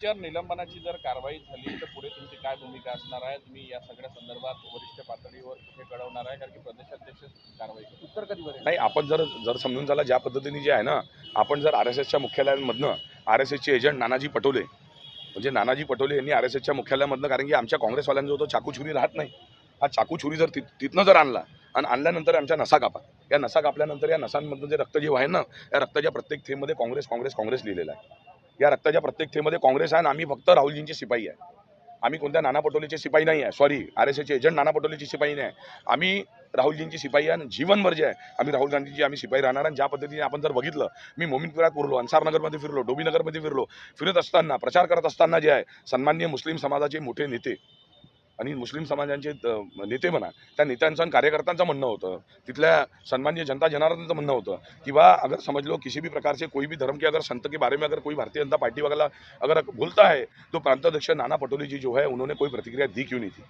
जर निलंबनाची जर कारवाई झाली तर पुढे तुमची काय भूमिका असणार आहे? तुम्ही या सगळ्या संदर्भात वरिष्ठ पातळीवर कुठे कळवणार आहे? कारण की प्रदेशाध्यक्ष कारवाई. उत्तर कधी नाही आपण जर जर समजून झाला ज्या पद्धतीने जे आहे ना आपण जर आर एस एसच्या मुख्यालयांमधनं आर एस एसचे एजंट नानाजी पटोले म्हणजे नानाजी पटोले यांनी आर एस एसच्या मुख्यालयामधनं कारण की आमच्या काँग्रेसवाल्यांजवळ तो चाकू छुरी राहत नाही. हा चाकू छुरी जर तिथनं जर आणला आणि आणल्यानंतर आमच्या नसा कापा. या नसा कापल्यानंतर या नसांमधनं जे रक्त जे आहे ना या रक्ताच्या प्रत्येक थेमध्ये काँग्रेस काँग्रेस काँग्रेस लिहिलेलं आहे. या रक्ताच्या प्रत्येक थेमध्ये काँग्रेस आहे आणि आम्ही फक्त राहुलजींचे शिपाई आहे. आम्ही कोणत्या नाना पटोलेचे शिपाई नाही आहे. सॉरी आर एस एचे एजंट नाना पटोलेचे शिपाई नाही आहे. आम्ही राहुलजींची शिपाई आहे आणि जीवनभर जे आहे आम्ही राहुल गांधीची आम्ही शिपाई राहणार आणि ज्या पद्धतीने आपण जर बघितलं मी मोमिनपुरात फिरलो अन्सारनगरमध्ये फिरलो डोबीनगरमध्ये फिरलो फिरत असताना प्रचार करत असताना जे आहे सन्माननीय मुस्लिम समाजाचे मोठे नेते आणि मुस्लिम समाजांचे नेते म्हणा त्या नेत्यांचं आणि कार्यकर्त्यांचं म्हणणं होतं. तिथल्या सन्मान्य जनता जनार्दनचं म्हणणं होतं कि बा अगर समझ लो किसी भी प्रकार से कोई भी धर्म के अगर संत के बारे में अगर कोई भारतीय जनता पार्टी वगैरह अगर बोलता है तो प्रांताध्यक्ष नाना पटोले जी जो है उन्होंने कोई प्रतिक्रिया दी क्यों नहीं थी?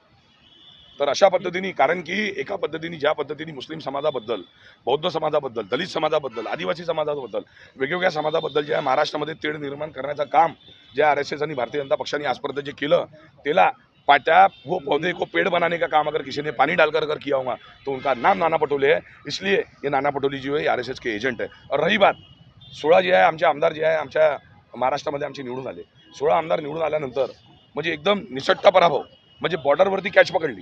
तर अशा पद्धतीने कारण की एका पद्धतीने ज्या पद्धतीने मुस्लिम समाजाबद्दल बौद्ध समाजाबद्दल दलित समाजाबद्दल आदिवासी समाजाबद्दल वेगवेगळ्या समाजाबद्दल ज्या महाराष्ट्रामध्ये तेढ निर्माण करण्याचं काम ज्या आर एस एस आणि भारतीय जनता पक्षाने आजपर्यंत जे केलं त्याला पाटा वो पौधे को पेड़ बनाने का काम अगर किसी ने पानी डालकर अगर किया होगा तो उनका नाम नाना पटोले है। इसलिए ये नाना पटोले जी है आर एस एस के एजंट है। और रही बात सोळा जे आहे आमचे आमदार जे आहे आमच्या महाराष्ट्रामध्ये आमचे निवडून आले। सोळा आमदार निवडून आल्यानंतर म्हणजे एकदम निसट्टा पराभव म्हणजे बॉर्डरवरती कॅच पकडली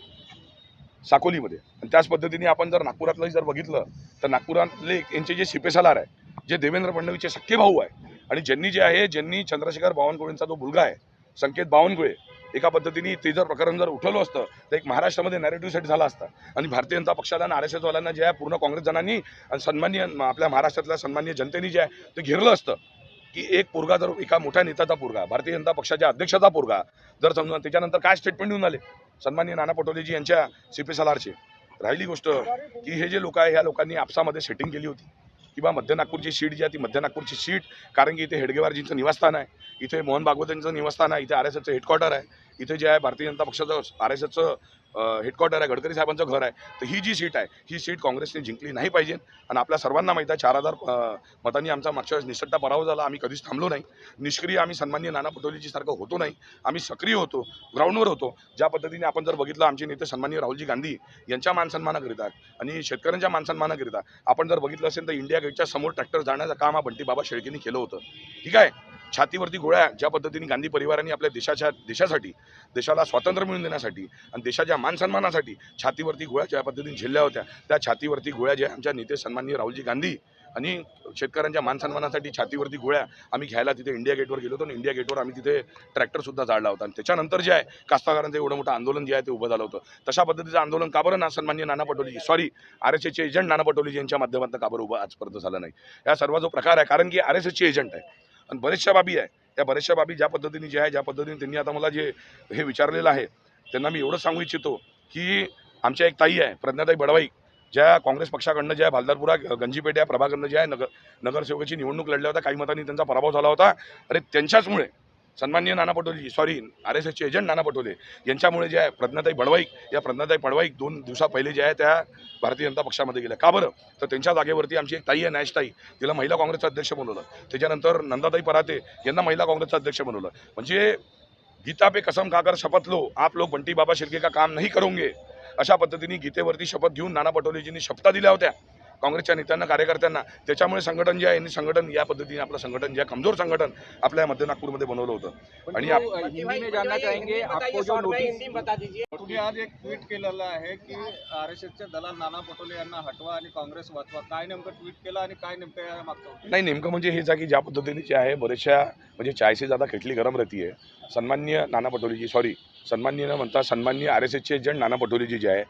साकोलीमध्ये. आणि त्याच पद्धतीने आपण जर नागपुरातलं जर बघितलं तर नागपुरातले यांचे जे शिपेसालार आहे जे देवेंद्र फडणवीसचे सख्खे भाऊ आहे आणि ज्यांनी जे आहे ज्यांनी चंद्रशेखर बावनकुळेंचा जो मुलगा आहे संकेत बावनकुळे एका पद्धतीने ते जर प्रकरण जर उठवलं असतं तर एक महाराष्ट्रामध्ये नॅरेटिव्ह सेट झाला असता. आणि भारतीय जनता पक्षाला आणि आर एस एसवाल्यांना जे आहे पूर्ण काँग्रेस जणांनी आणि सन्माननीय आपल्या महाराष्ट्रातल्या सन्मान्य जनतेने जे आहे ते घेरलं असतं की एक पोरगा जर एका मोठ्या नेत्याचा पोरगा भारतीय जनता पक्षाच्या अध्यक्षाचा पोरगा जर समजा त्याच्यानंतर काय स्टेटमेंट देऊन आले? सन्मान्य नाना पटोलेजी यांच्या सी पी राहिली गोष्ट की हे जे लोक आहे ह्या लोकांनी आपसामध्ये सेटिंग केली होती. किंवा मध्य नागपूरची सीट जी आहे ती मध्य नागपूरची सीट कारण की इथे हेडगेवारजींचं निवासस्थान आहे. इथे मोहन भागवत यांचं निवासस्थान आहे. इथे आर एस एसचं हेडक्वार्टर आहे. इथे जे आहे भारतीय जनता पक्षाचं आर एस एसचं हेडक्वार्टर आहे गडकरी साहेबांचं घर आहे. तर ही जी सीट आहे ही सीट काँग्रेसने जिंकली नाही पाहिजे. आणि आपल्या सर्वांना माहीत आहे चार हजार मतांनी आमचा मागच्या वेळेस निसट्टा पराभव झाला. आम्ही कधीच थांबलो नाही. निष्क्रिय आम्ही सन्माननीय नाना पटोलेजी सारखं होतो नाही. आम्ही सक्रिय होतो ग्राउंडवर होतो. ज्या पद्धतीने आपण जर बघितलं आमचे नेते सन्मान्य राहुलजी गांधी यांच्या मानसन्मानाकरिता आणि शेतकऱ्यांच्या मानसन्मानाकरिता आपण जर बघितलं असेल तर इंडिया गेटच्या समोर ट्रॅक्टर जाण्याचं काम हा बंटी बाबा शेळकेंनी केलं होतं. ठीक आहे? छातीवरती गोळ्या ज्या पद्धतीने गांधी परिवाराने आपल्या देशाच्या देशासाठी देशाला स्वातंत्र्य मिळवून देण्यासाठी आणि देशाच्या मानसन्मानासाठी छातीवरती गोळ्या ज्या पद्धतीने झेलल्या होत्या त्या छातीवरती गोळ्या ज्या आमच्या नेते सन्माननीय राहुलजी गांधी आणि शेतकऱ्यांच्या मानसन्मानासाठी छातीवरती गोळ्या आम्ही घ्यायला तिथे इंडिया गेटवर गेलो होतो आणि इंडिया गेटवर आम्ही तिथे ट्रॅक्टरसुद्धा जाळला होता. आणि त्याच्यानंतर जे आहे कास्तकारांचं एवढं मोठं आंदोलन जे आहे ते उभं झालं होतं. तशा पद्धतीचं आंदोलन का बरं ना सन्मान्य Nana Patoleji sorry R S एचे agent Nana Patoleji यांच्या माध्यमातून का बरं उभं आजपर्यंत झालं नाही. या सर्व जो प्रकार आहे कारण की आर एस एसचे एजंट आहे. आणि बऱ्याचशा बाबी आहे. त्या बऱ्याचशा बाबी ज्या पद्धतीने जे आहे ज्या पद्धतीने त्यांनी आता मला जे हे विचारलेलं आहे त्यांना मी एवढं सांगू इच्छितो की आमच्या एक ताई आहे प्रज्ञाताई बडवाई ज्या काँग्रेस पक्षाकडनं ज्या भालदारपुरा गंजीपेठ या जे ज्या आहे नगर नगरसेवकाची निवडणूक लढल्या होत्या काही मतांनी त्यांचा पराभव झाला होता. अरे त्यांच्याचमुळे सन्माननीय Nana Patoleji sorry R S एसचे एजंट नाना पटोले यांच्यामुळे जे आहे प्रज्ञाताई बडवाईक या प्रज्ञाताई बडवाईक दोन दिवसा पहिले जे आहे त्या भारतीय जनता पक्षामध्ये गेल्या. का बरं? तर त्यांच्या जागेवरती आमची एक ताई आहे नॅशताई तिला महिला काँग्रेसचं अध्यक्ष बनवलं. त्याच्यानंतर नंदाताई पराते यांना महिला काँग्रेसचं अध्यक्ष बनवलं. म्हणजे गीता पे कसम खाकर शपथ लो आप लोग बंटी बाबा शिर्के का काम नाही करोगे? अशा पद्धतीने गीतेवरती शपथ घेऊन नाना पटोलेजींनी शपथा दिल्या होत्या. काँग्रेसच्या नेत्यांना कार्यकर्त्यांना त्याच्यामुळे संघटन जे आहे यांनी संघटन या पद्धतीने आपलं संघटन जे कमजोर संघटन आपल्या मध्य नागपूरमध्ये बनवलं होतं. आणि आप- तो, हिंदी में जानना चाहेंगे आपको जो नोटिस तुम्ही आज एक ट्विट केलेलं आहे की आर एस एसचे दलाल नाना पटोले यांना हटवा आणि काँग्रेस वाचवा. काय नेमकं ट्विट केलं आणि काय नेमकं उद्देश? नाही नेमकं म्हणजे आहे की ज्या पद्धतीने जे आहे बरेचशा म्हणजे चायसे जादा खेटली गरम रहती आहे. सन्माननीय नाना पटोलेजी सॉरी सन्माननीय न म्हणता सन्माननीय आर एस एसचे एजंट नाना पटोलेजी जे आहे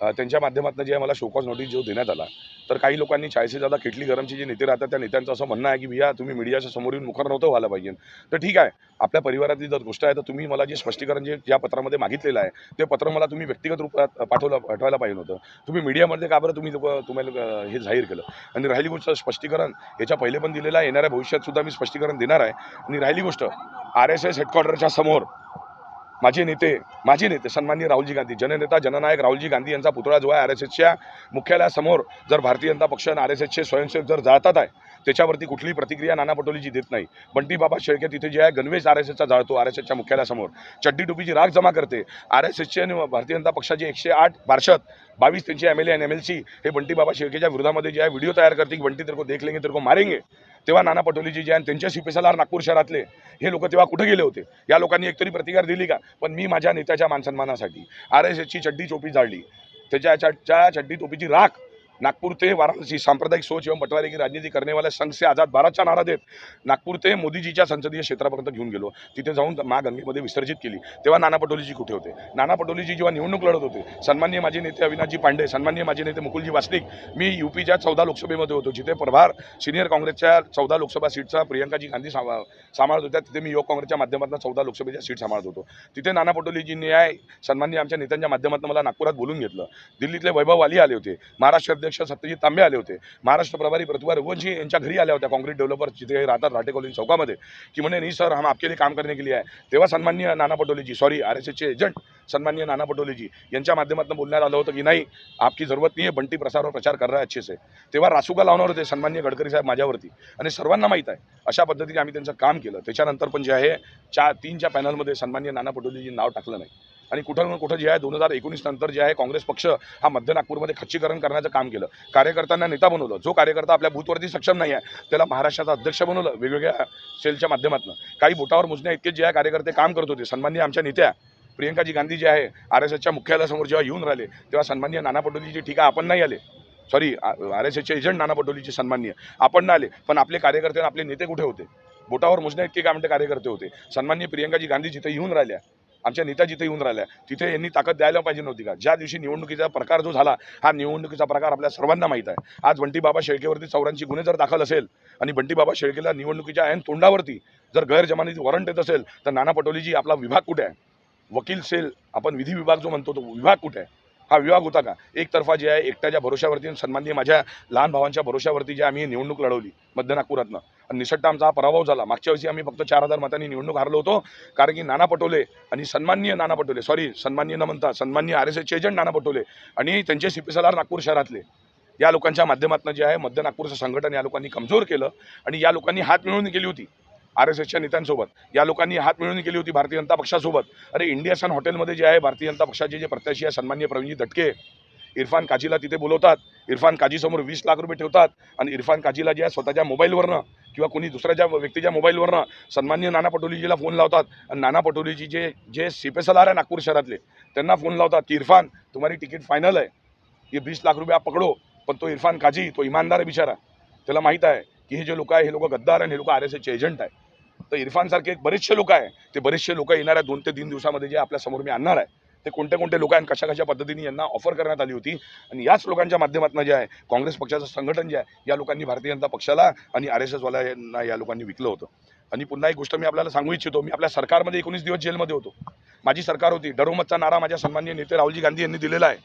त्यांच्या माध्यमातून जे मला शोकॉज नोटीस जो देण्यात आला तर काही लोकांनी चाळीसे जादा किटली गरमचे जे नेते राहतात त्या नेत्यांचं असं म्हणणं आहे की भैया तुम्ही मीडियाच्या समोर येऊन मुखर नव्हतं व्हायला पाहिजे. तर ठीक आहे आपल्या परिवारातली जर गोष्ट आहे तर तुम्ही मला जे स्पष्टीकरण जे या पत्रामध्ये मागितलेलं आहे ते पत्र मला तुम्ही व्यक्तिगत रूपात पाठवलं पाठवायला पाहिजे होतं. तुम्ही मीडियामध्ये का बरं तुम्ही लोक तुम्हाला हे जाहीर केलं? आणि राहिली गोष्ट स्पष्टीकरण याच्या पहिले पण दिलेलं आहे येणाऱ्या भविष्यात सुद्धा मी स्पष्टीकरण देणार आहे. आणि राहिली गोष्ट आर एस एस हेडक्वार्टरच्या समोर माझे नेते माझे नेते सन्माननीय राहुलजी गांधी जननेता जननायक राहुलजी गांधी यांचा पुतळा जो आहे आर एस एसच्या मुख्यालयासमोर जर भारतीय जनता पक्ष आणि आर एस एसचे स्वयंसेवक जर जाळतात आहे त्याच्यावरती कुठलीही प्रतिक्रिया नाना पटोलेजी देत नाही. बंटी बाबा शेळके तिथे जे आहे गणवेश आर एस एसचा जाळतो आर एस एसच्या मुख्यालयासमोर चड्डी टोपीची राख जमा करते. आर एस एसचे आणि भारतीय जनता पक्षाचे एकशे आठ पार्षद बावीस त्यांचे एम एल ए आणि एम एल सी हे बंटी बाबा शेळकेच्या विरोधामध्ये जे आहे व्हिडिओ तयार करते की बंटी तेरे को देख लेंगे तर को मारेंगे. तेव्हा नाना पटोलेजी जे आहे त्यांच्या शिपेसलार नागपूर शहरातले हे लोक तेव्हा कुठे गेले होते? या लोकांनी एकतरी प्रतिकार दिली का? पण मी माझ्या नेत्याच्या मानसन्मानासाठी आर एस एसची चड्डी चोपी जाळली. त्याच्या च्या चड्डी टोपीची राख नागपूर ते वाराणसी सांप्रदायिक सोच एवं बंटवारे की राजनीति करने वाले संघ से आझाद भारतचा नारा देत नागपूर ते मोदीजीच्या संसदीय क्षेत्रापर्यंत घेऊन गेलो. तिथे जाऊन मा गंगेमध्ये विसर्जित केली. तेव्हा नाना पटोलेजी कुठे होते? नाना पटोलेजी जेव्हा निवडणूक लढत होते सन्मान्य माजी नेते अविनाशजी पांडे सन्मान्य माजी नेते मुकुलजी वासनिक मी युपीच्या चौदा लोकसभेमध्ये होतो. जिथे प्रभार सिनियर काँग्रेसच्या चौदा लोकसभा सीटचा प्रियंकाजी गांधी सामा सांभाळत होत्या. तिथे मी युवक काँग्रेसच्या माध्यमातून चौदा लोकसभेच्या सीट सांभाळत होतो. तिथे नाना पटोलेजींनी आहे सन्मान्य आमच्या नेत्यांच्या माध्यमातून मला नागपुरात बोलून घेतलं. दिल्लीतले वैभव वाली आले होते. महाराष्ट्र अध्यक्ष सत्यजित तांबे आले होते. महाराष्ट्र प्रभारी प्रतिभा रघुवंशी यांच्या घरी आल्या होत्या. काँक्रीट डेव्हलपर जिथे राहतात राटे कॉलनी चौकामध्ये. की म्हणे नाही सर हम आपके लिए काम करने के लिए आहे. तेव्हा सन्मान्य Nana Patoleji sorry R S एसचे एजंट सन्मान्य नाना पटोलेजी यांच्या माध्यमातून बोलण्यात आलं होतं की नाही आपकी जरूरत नाही आहे बंटी प्रसारवर प्रचार कर रहा है अच्छे से. तेव्हा रासुका लावणार होते सन्मान्य गडकरी साहेब माझ्यावरती. आणि सर्वांना माहीत आहे अशा पद्धतीने आम्ही त्यांचं काम केलं. त्याच्यानंतर पण जे आहे चार तीनच्या पॅनलमध्ये सन्मान्य नाना पटोलेजी नाव टाकलं नाही. आणि कुठं ना कुठं जे आहे दोन हजार एकोणीस नंतर जे आहे काँग्रेस पक्ष हा मध्य नागपूरमध्ये खच्चीकरण करण्याचं काम केलं. कार्यकर्त्यांना नेता बनवलं. जो कार्यकर्ता आपल्या बूथवरती सक्षम नाही आहे त्याला महाराष्ट्राचा अध्यक्ष बनवलं वेगवेगळ्या सेलच्या माध्यमातून. काही बोटावर मोजण्या इतके जे आहे कार्यकर्ते काम करत होते. सन्माननीय आमच्या नेत्या प्रियंकाजी गांधी जे आहे आर एस एसच्या मुख्यालयासमोर जेव्हा येऊन राहिले तेव्हा सन्माननीय नाना पटोलेची ठिका आपण नाही आले. सॉरी आर एस एसचे एजंट नाना पटोलीचे सन्माननीय. आपण नाही आले पण आपले कार्यकर्ते आणि आपले नेते कुठे होते? बोटावर मोजण्या इतके काय म्हणते कार्यकर्ते होते? सन्माननीय प्रियंकाजी गांधी जिथे येऊन राहिल्या आमच्या नेता जिथे येऊन राहिल्या. तिथे यांनी ताकद द्यायला पाहिजे नव्हती का? ज्या दिवशी निवडणुकीचा प्रकार जो झाला हा निवडणुकीचा प्रकार आपल्या सर्वांना माहीत आहे. आज बंटीबाबा शेळकेवरती चौऱ्यांची गुन्हे जर दाखल असेल आणि बंटीबाबा शेळकेला निवडणुकीच्या ऐन तोंडावरती जर गैरजमानती वॉरंट येत असेल तर नाना पटोलेजी आपला विभाग कुठे आहे? वकील सेल आपण विधी विभाग जो म्हणतो तो विभाग कुठे आहे? हा विभाग होता का? एकतर्फा जे आहे एकट्याच्या भरोशावरती सन्माननीय माझ्या लहान भावांच्या भरोशावरती जे आम्ही निवडणूक लढवली मध्य नागपुरातनं. आणि निसट्ट आमचा हा पराभव झाला. मागच्या वर्षी आम्ही फक्त चार हजार मतांनी निवडणूक हारलो होतो कारण की नाना पटोले आणि सन्माननीय नाना पटोले सॉरी सन्माननीय न म्हणता सन्माननीय आर एस एसचे एजंट नाना पटोले आणि त्यांचे सीपीसलार नागपूर शहरातले. या लोकांच्या माध्यमातून जे आहे मध्य नागपूरचं संघटन या लोकांनी कमजोर केलं आणि या लोकांनी हात मिळवून केली होती. आर एस एसच्या नेत्यांसोबत. या लोकांनी हात मिळवून केली होती भारतीय जनता पक्षासोबत. अरे इंडिया सन हॉटेलमध्ये जे आहे भारतीय जनता पक्षाचे जे प्रत्याशी आहे सन्मान्य प्रवीणजी दटके इरफान काजीला तिथे बोलवतात. इरफान काजीसमोर वीस लाख रुपये ठेवतात. आणि इरफान काजीला जे आहे स्वतःच्या मोबाईलवरनं किंवा कोणी दुसऱ्याच्या व्यक्तीच्या मोबाईलवरनं सन्मान्य नाना पटोलीजीला फोन लावतात. आणि नाना पटोलीजी जे जे सीपेसलार आहे नागपूर शहरातले त्यांना फोन लावतात की इरफान तुम्हारी तिकीट फायनल आहे. हे वीस लाख रुपये आप पकडो पण तो इरफान काजी तो इमानदार आहे बिचारा. त्याला माहीत आहे की हे जे लोक आहे हे लोक गद्दार आणि हे लोक आर एस एसचे एजंट आहे. तर इरफानसारखे सारखे बरेचसे लोक आहे. ते बरेचसे लोक येणाऱ्या दोन ते तीन दिवसामध्ये जे आपल्यासमोर मी आणणार आहे. ते कोणते कोणते लोक आणि कशा कशा पद्धतीने यांना ऑफर करण्यात आली होती? आणि याच लोकांच्या माध्यमातून जे आहे काँग्रेस पक्षाचं संघटन जे आहे या लोकांनी भारतीय जनता पक्षाला आणि आर एस एसवाल्यांना या लोकांनी विकलं होतं. आणि पुन्हा एक गोष्ट मी आपल्याला सांगू इच्छितो. मी आपल्या सरकारमध्ये एकोणीस दिवस जेलमध्ये होतो. माझी सरकार होती. डरोमतचा नारा माझ्या सन्माननीय नेते राहुलजी गांधी यांनी दिलेला आहे.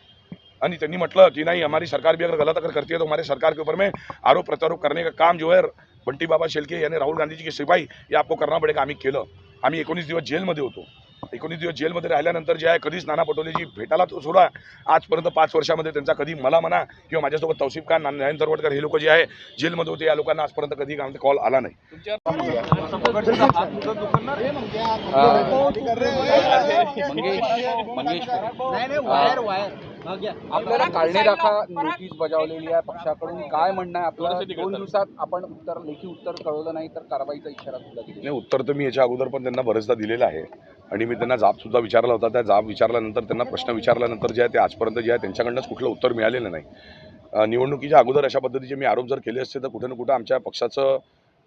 आणि त्यांनी म्हटलं की नाही हमारी सरकार भी अगर गलत अगर करती है तो हमारे सरकार के ऊपर में आरोप प्रत्यारोप करने का काम जो है बंटी बाबा शेलके यानी राहुल गांधी जी की सिपाही हे आपको करना पडेगा. आम्ही केलं. आम्ही एकोणीस दिवस जेलमध्ये होतो. एकोणीस दिवस जेलमध्ये राहिल्यानंतर जे आहे कधीच नाना पटोलेजी भेटायला तो सोडा. आजपर्यंत पाच वर्षामध्ये त्यांचा कधी मला म्हणा किंवा माझ्यासोबत तौसिफ खान ना- नयन तरवडकर हे लोक जे आहे जेलमध्ये होते. या लोकांना आजपर्यंत कधी कॉल आला नाही. तुमच्या आपल्याला काळणे राखा नोटीस बजावलेली आहे पक्षाकडून. काय म्हणणं आहे आपलं? थोडंसं तिकडे दोन. दिवसात आपण उत्तर लेखी उत्तर कळवलं नाही तर कारवाईचा इशारा सुद्धा दिला? नाही उत्तर तर मी याच्या अगोदर पण त्यांना बरेचदा दिलेलं आहे. आणि मी त्यांना जाबसुद्धा विचारला होता. त्या जाब विचारल्यानंतर त्यांना प्रश्न विचारल्यानंतर जे आहे ते आजपर्यंत जे आहे त्यांच्याकडनंच कुठलं उत्तर मिळालेलं नाही. निवडणुकीच्या अगोदर अशा पद्धतीचे मी आरोप जर केले असते तर कुठे ना कुठं आमच्या पक्षाचं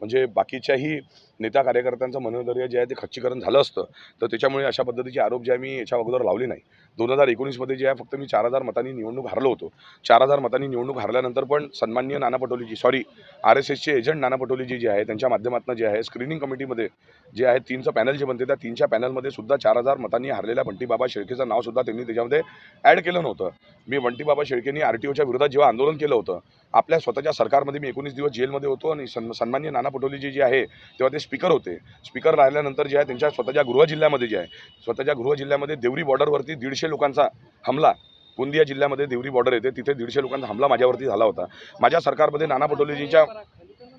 म्हणजे बाकीच्याही नेता कार्यकर्त्यांचं मनोधैर्य जे आहे ते खच्चीकरण झालं असतं तर त्याच्यामुळे अशा पद्धतीचे आरोप जे आहे मी याच्या अगोदर लावले नाही. दोन हजार एकोणीसमध्ये जे आहे फक्त मी चार हजार मतांनी निवडणूक हारलो होतो. चार हजार मतांनी निवडणूक हारल्यानंतर पण सन्माननीय Nana Patoleji sorry R S एसचे एजंट नाना पटोलेजी जे आहे त्यांच्या माध्यमातून जे आहे स्क्रीनिंग कमिटीमध्ये जे आहे तीनचं पॅनल जे बनते त्या तीनच्या पॅनलमध्ये सुद्धा चार हजार मतांनी हारलेल्या बंटी बाबा शेळकेचं नावसुद्धा त्यांनी त्याच्यामध्ये ॲड केलं नव्हतं. मी बंटी बाबा शेळकेंनी आर टी ओच्या विरोधात जेव्हा आंदोलन केलं होतं आपल्या स्वतःच्या सरकारमध्ये मी एकोणीस दिवस जेलमध्ये होतो आणि सन सन्माननीय नाना नाना पटोलेजी जे आहे तेव्हा ते स्पीकर होते. स्पीकर राहिल्यानंतर जे आहे त्यांच्या स्वतःच्या गृह जिल्ह्यामध्ये जे आहे स्वतःच्या गृह जिल्ह्यामध्ये देवरी बॉर्डरवरती दीडशे लोकांचा हमला. गोंदिया जिल्ह्यामध्ये देवरी बॉर्डर येते तिथे दीडशे लोकांचा हमला माझ्यावरती झाला होता. माझ्या सरकारमध्ये नाना पटोलेजीच्या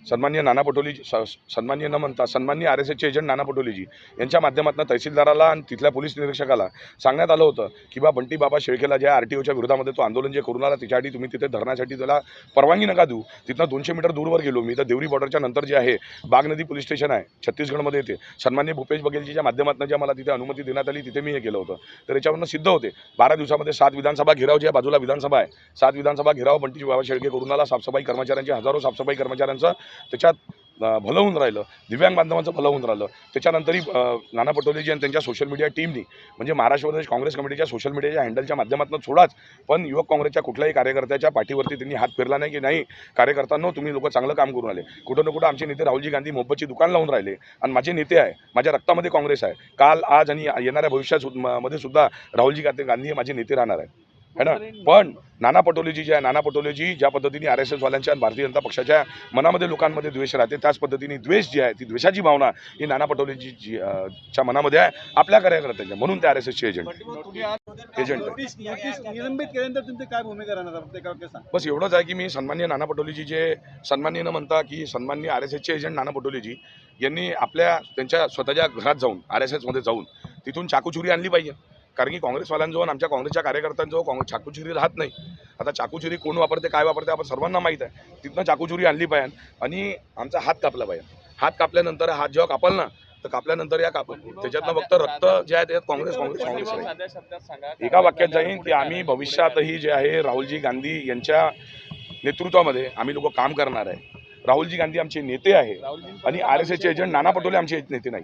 सन्मान्य नाना पटोलीजी स- सन्मान्य न म्हणता सन्मान्य आर एस एसचे एजंट नाना पटोलीजी यांच्या माध्यमातून तहसीलदाराला आणि तिथल्या पोलीस निरीक्षकाला सांगण्यात आलं होतं की बा बंटी बाबा शेळकेला ज्या आर टी ओच्या विरोधामध्ये तो आंदोलन जे करून आला त्याच्यासाठी तुम्ही तिथे धरण्यासाठी त्याला परवानगी नका देऊ. तिथनं दोनशे मीटर दूरवर गेलो. मी तर देवरी बॉर्डरच्या नंतर जे आहे बाग नदी पोलीस स्टेशन आहे छत्तीसगडमध्ये येते. सन्मान्य भूपेश बघेलजीच्या माध्यमातून ज्या मला तिथे अनुमती देण्यात आली तिथे मी हे केलं होतं. तर याच्यावरनं सिद्ध होते. बारा दिवसामध्ये सात विधानसभा घेराव ज्या बाजूला विधानसभा आहे सात विधानसभा घेराव बंटी बाबा शेळके करून आला. साफसफाई कर्मचाऱ्यांचे हजारो साफसफाई कर्मचाऱ्यांचं त्याच्यात भलं होऊन राहिलं दिव्यांग बांधवांचं भलं होऊन राहिलं. त्याच्यानंतरही नाना पटोलेजी आणि त्यांच्या सोशल मीडिया टीमनी म्हणजे महाराष्ट्र प्रदेश काँग्रेस कमिटीच्या सोशल मीडियाच्या हँडलच्या माध्यमातून सोडाच पण युवक काँग्रेसच्या कुठल्याही कार्यकर्त्याच्या पाठीवरती त्यांनी हात फिरला नाही की नाही कार्यकर्त्यांनो तुम्ही लोक चांगलं काम करून आले. कुठं ना कुठं आमचे नेते राहुलजी गांधी मोहब्बतची दुकान लावून राहिले. आणि माझे नेते आहे माझ्या रक्तामध्ये काँग्रेस आहे. काल आज आणि येणाऱ्या भविष्यात म- मध्ये सुद्धा राहुलजी गांधी गांधी हे माझे नेते राहणार आहे है ना? पण नाना पटोलेजी जे आहे नाना पटोलेजी ज्या पद्धतीने आर एस एसवाल्यांच्या आणि भारतीय जनता पक्षाच्या मनामध्ये लोकांमध्ये द्वेष राहते त्याच पद्धतीने द्वेष जी आहे ती द्वेषाची भावना ही नाना पटोलेजी जी च्या मनामध्ये आहे आपल्या कार्यकर्त्यांच्या. म्हणून ते आर एस एसचे एजंट एजंट निलंबित केल्यानंतर तुमची काय भूमिका राहणार? बस एवढंच आहे की मी सन्मान्य नाना पटोलेजी जे सन्मान्य न म्हणता की सन्मान्य आर एस एसचे एजंट नाना पटोलेजी यांनी आपल्या त्यांच्या स्वतःच्या घरात जाऊन आर एस एसमध्ये जाऊन तिथून चाकूचुरी आणली पाहिजे. कारण की काँग्रेसवाल्यांजवळ आमच्या काँग्रेसच्या कार्यकर्त्यांजवळ काँग्रेस चाकूचुरी राहत नाही. आता चाकूचुरी कोण वापरते काय वापरते आपण सर्वांना माहीत आहे. तिथनं चाकूचुरी आणली पाहिजे. आणि आमचा हात कापला पाहिजे. हात कापल्यानंतर हात जेव्हा कापल ना तर कापल्यानंतर या काप त्याच्यातनं फक्त रक्त जे आहे त्याच्यात काँग्रेस काँग्रेस काँग्रेस आहे. एका वाक्यात जाईन की आम्ही भविष्यातही जे आहे राहुलजी गांधी यांच्या नेतृत्वामध्ये आम्ही लोक काम करणार आहे. राहुलजी गांधी आमचे नेते आहे. आणि आर एस एसचे एजंट नाना पटोले आमचे नेते नाही.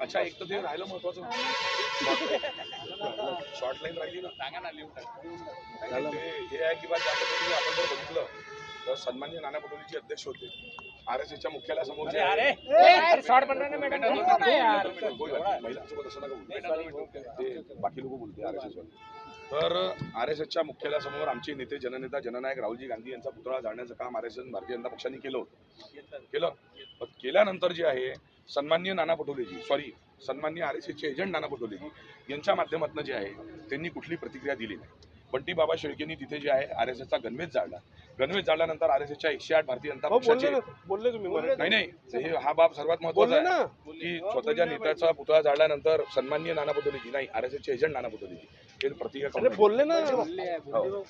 अच्छा एक तर ते राहिलं महत्वाचं. शॉर्ट लाईन राहिली ना. सांगा ना लिहून हे आहे की बा ज्या पद्धतीने आपण जर बघितलं तर सन्मान्य नाना पटोलेचे अध्यक्ष होते. आर एस एसच्या मुख्यालयासमोर महिलांसोबत असं नका बोलू. ते बाकी लोक बोलते आर एस एस वाले तर आर एस एसच्या मुख्यालयासमोर आमचे नेते जननेता जननायक राहुलजी गांधी यांचा पुतळा जाळण्याचं काम R S S Bharatiya Janata पक्षाने केलं होतं. केलं. पण केल्यानंतर जे आहे सन्मान्य नाना पटोलेजी सॉरी सन्मान्य आर एस एसचे एजंट नाना पटोलेजी यांच्या माध्यमातून जे आहे त्यांनी कुठली प्रतिक्रिया दिली नाही. बंटी बाबा शेळकेंनी तिथे जे आहे आर एस एसचा गणवेश जाळला गणवेश जाळल्यानंतर आर एस एसच्या एकशे आठ भारतीय जनता पक्षाचे बोलले तुम्ही नाही नाही हे हा बाब सर्वात महत्त्वाचा आहे. की स्वतःच्या नेत्याचा पुतळा जाळल्यानंतर सन्मान्य नाना पटोलेजी नाही आर एस एसचे एजंट नाना पटोलेजी. हे प्रतिक्रिया बोलले ना. हो.